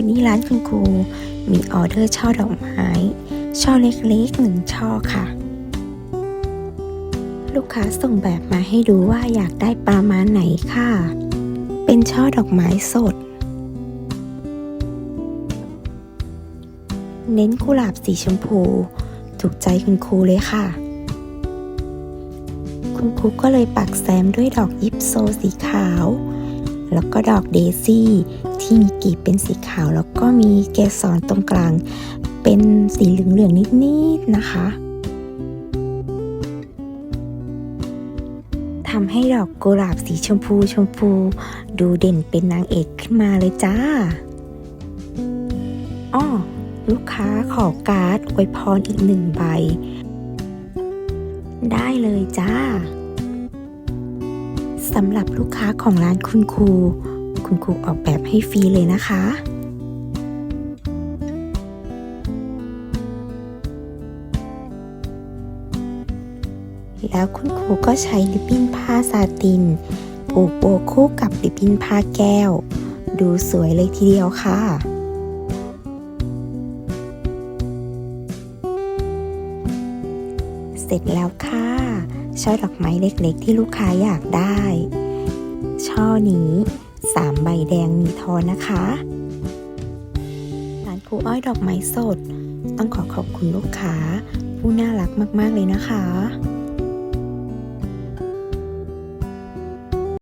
วันนี้ร้านคุณครูมีออเดอร์ช่อดอกไม้ ช่อเล็กๆหนึ่งช่อค่ะ ลูกค้าส่งแบบมาให้ดูว่าอยากได้ประมาณไหนค่ะ เป็นช่อดอกไม้สด เน้นกุหลาบสีชมพูถูกใจคุณครูเลยค่ะ คุณครูก็เลยปักแซมด้วยดอกยิปโซสีขาว แล้วก็ดอกเดซี่ที่มีกลีบเป็นสีขาว แล้วก็มีเกสรตรงกลาง เป็นสีเหลืองๆนิดๆนะคะทำให้ดอกกุหลาบสีชมพูชมพู ดูเด่นเป็นนางเอกขึ้นมาเลยจ้าอ้อลูกค้าขอการ์ดอวยพรอีกหนึ่งใบ ได้เลยจ้า สำหรับลูกค้าของร้านคุณครู คุณครูออกแบบให้ฟรีเลยนะคะ แล้วคุณครูก็ใช้ริบบิ้นผ้าซาตินผูกโบคู่กับริบบิ้นผ้าแก้ว ดูสวยเลยทีเดียวค่ะเสร็จแล้วค่ะช่อดอกไม้เล็กๆ ที่ลูกค้าอยากได้ นี้สามใบแดงมีทอนนะคะร้านครูอ้อยดอกไม้สด ต้องขอขอบคุณลูกค้า ผู้น่ารักมาก ๆ เลยนะคะ